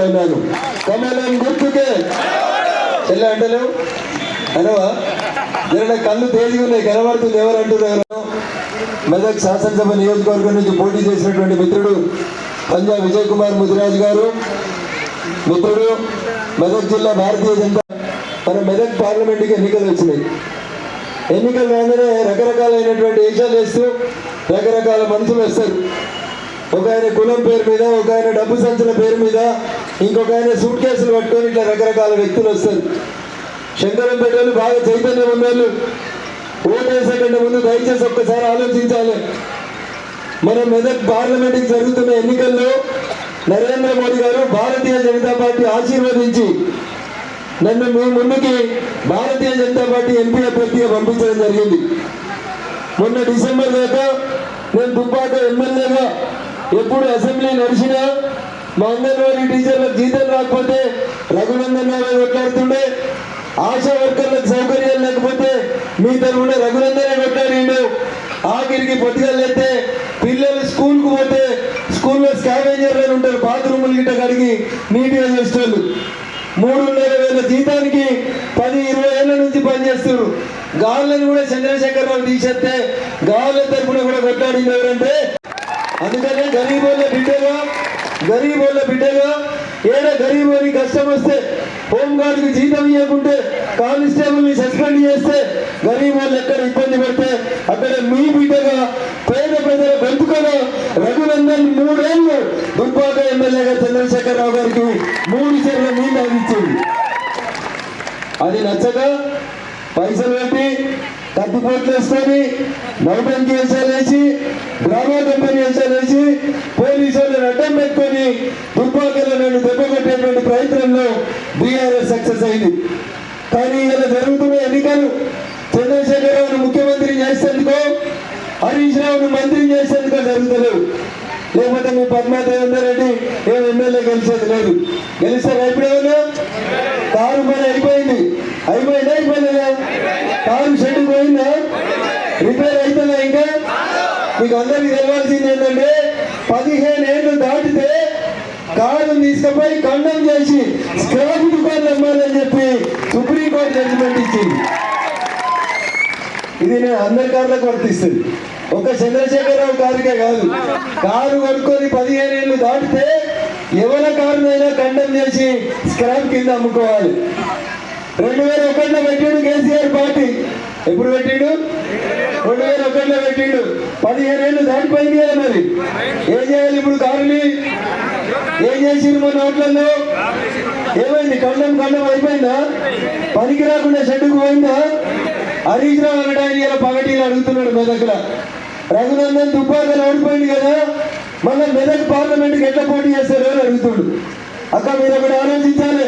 అడుగుతా ఉన్నాను కమలం గుర్తుకే. చెల్ల అంటలేవు? అనవా? జర కళ్ళు తేలిగా ఉన్నాయి కనబడుతుంది ఎవరు అంటున్నారు మెదక్ శాసనసభ నియోజకవర్గం నుంచి పోటీ చేసినటువంటి మిత్రుడు పంజా విజయ్ కుమార్ ముదిరాజ్ గారు. మిత్రుడు మెదక్ జిల్లా భారతీయ జనతా మన మెదక్ పార్లమెంట్కి ఎన్నికలు వచ్చినాయి. ఎన్నికలు రాగానే రకరకాలైనటువంటి ఏషాలు వేస్తూ రకరకాల మనుషులు వస్తారు. ఒక ఆయన కులం పేరు మీద ఒక ఆయన డబ్బు సంచుల పేరు మీద ఇంకొక ఆయన సూట్ కేసులు పట్టుకొని ఇట్లా రకరకాల వ్యక్తులు వస్తారు. శంకరంపేట వాళ్ళు బాగా చైతన్యం ఉన్న వాళ్ళు ఓటు వేసే ముందు దయచేసి ఒక్కసారి ఆలోచించాలి. మన మెదక్ పార్లమెంట్కి జరుగుతున్న ఎన్నికల్లో నరేంద్ర మోడీ గారు భారతీయ జనతా పార్టీ ఆశీర్వదించి నన్ను మీ ముందుకి భారతీయ జనతా పార్టీ ఎంపీ అభ్యర్థిగా పంపించడం జరిగింది. మొన్న డిసెంబర్ దాకా నేను దుబ్బాక ఎమ్మెల్యేగా ఎప్పుడు అసెంబ్లీ నడిచినా మా అంగన్వాడీ టీచర్లకు జీతం రాకపోతే రఘునందన్ రావు కొట్లాడుతుండే. ఆశా వర్కర్లకు సౌకర్యాలు లేకపోతే మీ తరఫున రఘునందనే కొట్లాడిండు. ఆఖరికి పొద్దుగలైతే పిల్లలు స్కూల్కు పోతే స్కూల్లో స్కావెంజర్లు ఉంటారు బాత్రూములు గిట్ట కడిగి నీట్గా చేస్తారు మూడున్నర వేల జీతానికి పది ఇరవై ఏళ్ళ నుంచి పనిచేస్తారు గాళ్ళని కూడా చంద్రశేఖర్ రావు తీసేస్తే గాళ్ళ తరఫున కూడా కొట్లాడింది ఎవరంటే అందుకనే గరీబోళ్ళ బిడ్డగా గరీబోళ్ళ బిడ్డగా ఏడ అని కష్టం వస్తే హోంగార్డుకి జీతం ఇవ్వకుంటే కానిస్టేబుల్ని సస్పెండ్ చేస్తే గరీబోళ్ళు ఎక్కడ ఇబ్బంది పడితే అక్కడ మీ బిడ్డగా పేద ప్రజల గొంతుకగా రఘునందన్ మూడేళ్ళు దుబ్బాక ఎమ్మెల్యేగా చంద్రశేఖరరావు గారికి మూడు చెర్ల నీళ్ళు అందించింది. అది నచ్చక పైసలు పెట్టి తప్పు వేసుకొని నౌటంకి వేసాలు వేసి డ్రామా కంపెనీ వేసాలు వేసి పోలీసు అడ్డం పెట్టుకొని దుబ్బాకలో దెబ్బకొట్టేటువంటి ప్రయత్నంలో బీఆర్ఎస్ సక్సెస్ అయింది. కానీ ఇలా జరుగుతున్న ఎన్నికలు చంద్రశేఖరరావును ముఖ్యమంత్రి చేసేందుకో హరీష్ రావును మంత్రి చేసేందుకో జరుగుతలేవు. లేకపోతే మీ పద్మాదేవేందర్ రెడ్డి ఏం ఎమ్మెల్యే గెలిచేది లేదు. గెలిస్తారు అయిపోయినా కారు పని అయిపోయింది. అయిపోయిందా? అయిపోయిందా? కారు షెడ్ పోయిందా? రిపేర్ అవుతుందా ఇంకా? మీకు అందరికి తెలవాల్సింది ఏంటంటే పదిహేను ఏళ్ళు దాటితే కారు తీసుకుపోయి ఖండం చేసి స్క్రాప్ దుకాణం అమ్మాలని చెప్పి సుప్రీంకోర్టు జడ్జిమెంట్ ఇచ్చింది. ఇది నేను అందరి కార్లకు వర్తిస్తుంది. ఒక చంద్రశేఖరరావు కారుకే కాదు. కారు కొనుక్కొని పదిహేను ఏళ్ళు దాటితే ఎవరి కారునైనా ఖండం చేసి స్క్రాప్ కింద అమ్ముకోవాలి. రెండు వేల ఒకటిలో పెట్టిండు కేసీఆర్ పార్టీ. ఎప్పుడు పెట్టిండు? రెండు వేల ఒకటిలో పెట్టిండు. పదిహేను ఏళ్ళు దాటిపోయింది కదా మరి. ఏం చేయాలి ఇప్పుడు కారుని ఏం చేసిండు మన ఓట్లలో ఏమైంది? ఖండం ఖండం అయిపోయిందా? పనికి రాకుండా షెడ్డుకు పోయిందా? హరీష్ రావు అనడానికి ఇలా పగటీలు అడుగుతున్నాడు మెదక్ల రఘునందన్ దుబ్బాకలు ఓడిపోయింది కదా. మళ్ళీ మెదక్ పార్లమెంట్కి ఎట్లా పోటీ చేస్తారు అని అడుగుతుడు అక్క మీరు ఒకటి ఆలోచించాలి.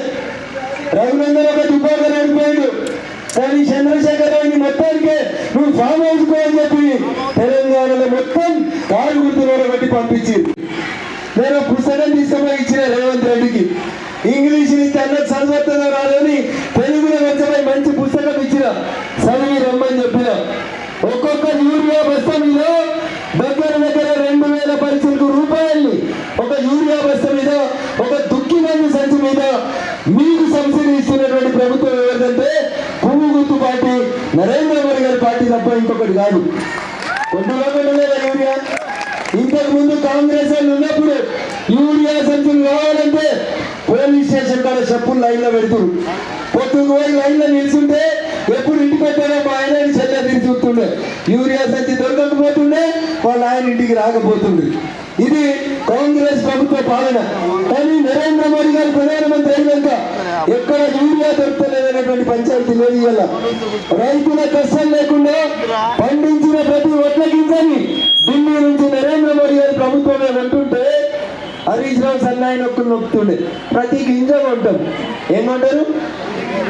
రఘునందన్ ఒక దుబ్బాకలు నడిపోయాడు కానీ చంద్రశేఖర్ చంద్రశేఖరరావుని మొత్తానికే నువ్వు ఫామ్ హౌస్కో అని చెప్పి తెలంగాణలో మొత్తం కారు గుర్తులో బట్టి పంపించి. నేను పుస్తకం తీసుకుపోయి ఇచ్చిన రేవంత్ రెడ్డికి. ఇంగ్లీష్ నుంచి అన్నకు చదువుతుందో రాదని తెలుగులో వచ్చే మంచి పుస్తకం ఇచ్చిన. చదివి రమ్మని చెప్పిన. ఒక్కొక్క యూరియా బస్తా మీద దగ్గర దగ్గర రెండు వేల పైసలకు రూపాయల్ని ఒక యూరియా బస్తా మీద ఒక దుక్కి మంది సంచి మీద మీకు సబ్సిడీ ఇస్తున్నటువంటి ప్రభుత్వం ఎవరిదంటే పువ్వు గుర్తు పార్టీ నరేంద్ర మోడీ గారి పార్టీ తప్ప ఇంకొకటి కాదు కొద్దిగా లేదా యూరియా? ఇంతకు ముందు కాంగ్రెస్ వాళ్ళు ఉన్నప్పుడు యూరియా సంచులు కావాలంటే పోలీస్ స్టేషన్ కాడ చెప్పులు లైన్లో పెడుతురు. పొద్దుకు పోయి లైన్లో నిల్చుంటే ఎప్పుడు ఇంటికి వచ్చాడో మా ఆయన చెల్లె తిరిగి చూస్తుండే. యూరియా సంచి దొరకకపోతుండే వాళ్ళ ఆయన ఇంటికి రాకపోతుండే. ఇది కాంగ్రెస్ ప్రభుత్వ పాలన. కానీ నరేంద్ర మోడీ గారు ప్రధానమంత్రి అయినాక ఎక్కడ యూరియా దొరకలేదనేటువంటి పంచాయతీ లేదు ఇవాళ. రైతుల కష్టం లేకుండా పండించిన ప్రతి ఒట్ల గింజని ఢిల్లీ నుంచి నరేంద్ర మోడీ గారి ప్రభుత్వమే అంటుంటే హరీష్ రావు సన్నాయి నొక్కులు నొక్కుతుండే. ప్రతి గింజ కొంటాం. ఏమంటారు?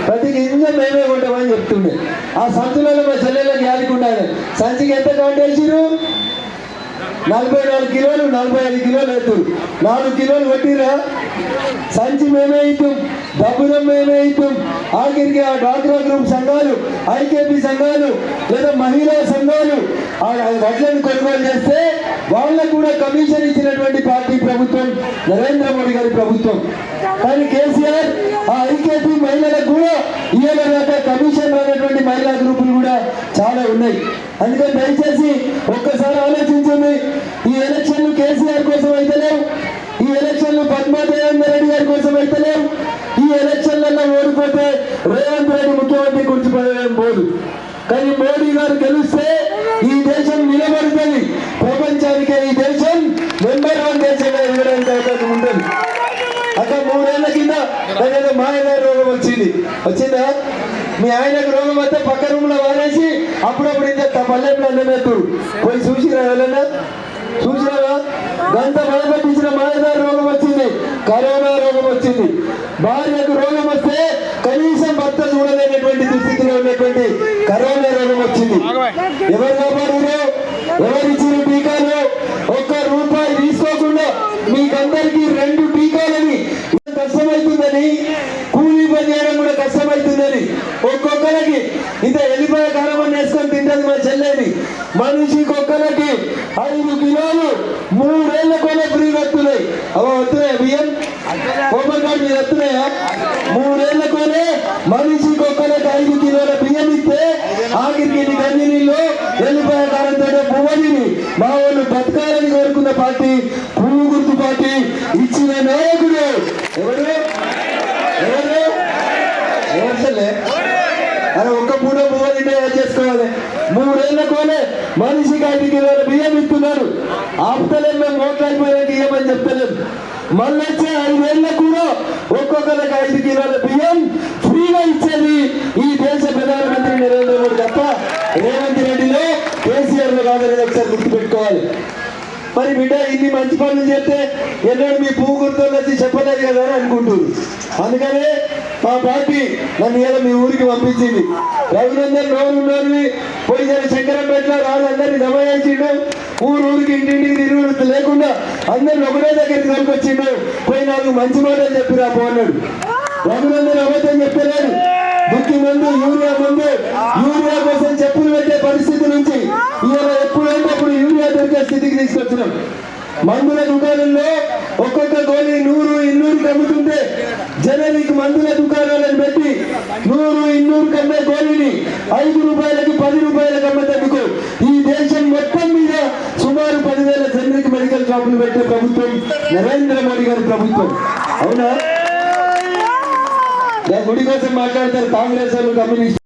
ప్రతి గింజ మేమే కొంటామని చెప్తుండే. ఆ సంచులలో మా చెల్లెలకు యాదికుండాలి సంచికి ఎంత కౌంట్ వేసిరు నలభై నాలుగు కిలోలు నలభై ఐదు కిలోలు ఎత్తు నాలుగు కిలోలు కొట్టిరా సంచి మేమే ఇద్దాం డబ్బులం మేమే ఇద్దాం ఆఖరికి ఆ డాక్రా గ్రూప్ సంఘాలు ఐకేపీ సంఘాలు లేదా మహిళా సంఘాలు ఆ వడ్లను కొనుగోలు చేస్తే వాళ్ళకు కూడా కమిషన్ ఇచ్చినటువంటి పార్టీ ప్రభుత్వం నరేంద్ర మోడీ గారి ప్రభుత్వం. కానీ కేసీఆర్ ఆ ఐకేపీ మహిళలకు కూడా ఇవాళ కమిషన్ అనేటువంటి మహిళా గ్రూపులు కూడా చాలా ఉన్నాయి. అందుకని దయచేసి ఒక్కసారి ఆలోచించండి. ఈ ఎలక్షన్లు కేసీఆర్ కోసం అయితే లేవు ఈ ఎలక్షన్లు పద్మాదేవేంద్ర రెడ్డి గారి కోసం అయితే లేవు ఈ ఎలక్షన్లలో ఓడిపోతే రేవంత్ రెడ్డి ముఖ్యమంత్రి కూర్చుపోవడం పోదు కానీ మోడీ గారు గెలిస్తే ఈ దేశం నిలబడుతుంది. ప్రపంచానికే ఈ దేశం నెంబర్ వన్ దేశంగా ఎదగడానికి అవకాశం ఉంటుంది. అక్కడ మూడేళ్ళ కింద ఏదో మా ఆయన రోగం వచ్చింది. వచ్చిందా? మీ ఆయనకు రోగం వస్తే పక్క రూమ్లో వారేసి అప్పుడప్పుడు ఇంకా పల్లెప్పుడు అన్నమేతురు పోయి చూసిరా ఎవరన్నా? చూసినావా గంట భయపెట్టించిన మాయగారి రోగం వచ్చింది. కరోనా రోగం వచ్చింది. భార్యకు రోగం వస్తే కనీసం భర్త చూడలేనటువంటి దుస్థితిలో ఉన్నటువంటి కరోనా రోగం వచ్చింది. ఎవరు కాపాడు ఎవరు మీకందరికీ రెండు టీకాలని కష్టమవుతుందని కూలీ పని చేయడం కూడా కష్టమవుతుందని. ఒక్కొక్కరికి ఇంత వెళ్ళిపోయే కారం వేసుకొని తింటది మా చెల్లెని మనిషికి ఒక్కరికి ఐదు కిలోలు మూడేళ్ళ కొనే ఫ్రీ వస్తున్నాయి. అవ వస్తున్నాయా బియ్యం? కొబ్బరి కార్డు మీద వస్తున్నాయా? మూడేళ్ళ కొనే మనిషికి ఒక్కరికి ఐదు కిలోల బియ్యం ఇస్తే ఆఖరికి నీకు అన్ని నీళ్ళు ఎల్లిపాయ కారంతో పువ్వని మా వాళ్ళు బతకాలని కోరుకున్న పార్టీ పువ్వు గుర్తు పార్టీ ఇచ్చిన నాయకుడు ఎవరు ఎవరు ఎవరులే అని ఒక్క పూట పువ్వు తింటే ఏం చేసుకోవాలి మూడేళ్ళ కోలే మనిషికి ఐదు కిలోల బియ్యం ఇస్తున్నారు. ఆపుతలే మేము ఓట్లయిపోయాక ఇవ్వమని చెప్తలేదు మళ్ళీ వచ్చే ఐదేళ్ళ కూడా ఒక్కొక్కరికి ఐదు కిలోల బియ్యం ఫ్రీగా ఇచ్చేది ఈ దేశ ప్రధానమంత్రి నరేంద్ర మోడీ తప్ప రేవంత్ రెడ్డిలో కేసీఆర్లో కాదని ఒకసారి గుర్తుపెట్టుకోవాలి. మరి బిడ్డ ఇన్ని మంచి పనులు చేస్తే ఎన్నడూ మీ పువ్వు గుర్తులు వచ్చి చేయగలరు అనుకుంటుంది. అందుకనే మా పార్టీ నన్ను ఇలా మీ ఊరికి పంపించింది. రఘునందన్ రోజు ఉన్నారు పోయి జర శంకరంపేటలో రాజు అందరినీ జమాయించిండు ఊరు ఊరికి ఇంటింటికి తిరుగుడు లేకుండా అందరిని ఒకటే దగ్గరికి తీసుకొచ్చిండు. పోయి నాకు మంచి మాటలు చెప్పిరా పో అన్నాడు. రఘునందన్ అబద్ధం చెప్పలేదు దుక్కి ముందు యూరియా ముందు యూరియా కోసం చెప్పులు పెట్టే పరిస్థితి నుంచి ఇవాళ ఎప్పుడంటే అప్పుడు యూరియా దొరికే స్థితికి తీసుకొచ్చినాం. మందుల దుకాణంలో ఒక్కొక్క గోళీ నూరు ఇన్నూరుకి అమ్ముతుంటే జనరిక్ మందుల దుకాణాలను పెట్టి నూరు ఇన్నూరు కమ్మే గోళీని ఐదు రూపాయలకి పది రూపాయలకి అమ్మేందుకు ఈ దేశం మొత్తం మీద సుమారు పదివేల జనరిక్ మెడికల్ షాపులు పెట్టే ప్రభుత్వం నరేంద్ర మోడీ గారి ప్రభుత్వం. అవునా? గుడి కోసం మాట్లాడతారు కాంగ్రెస్ వాళ్ళు కమ్యూనిస్ట్.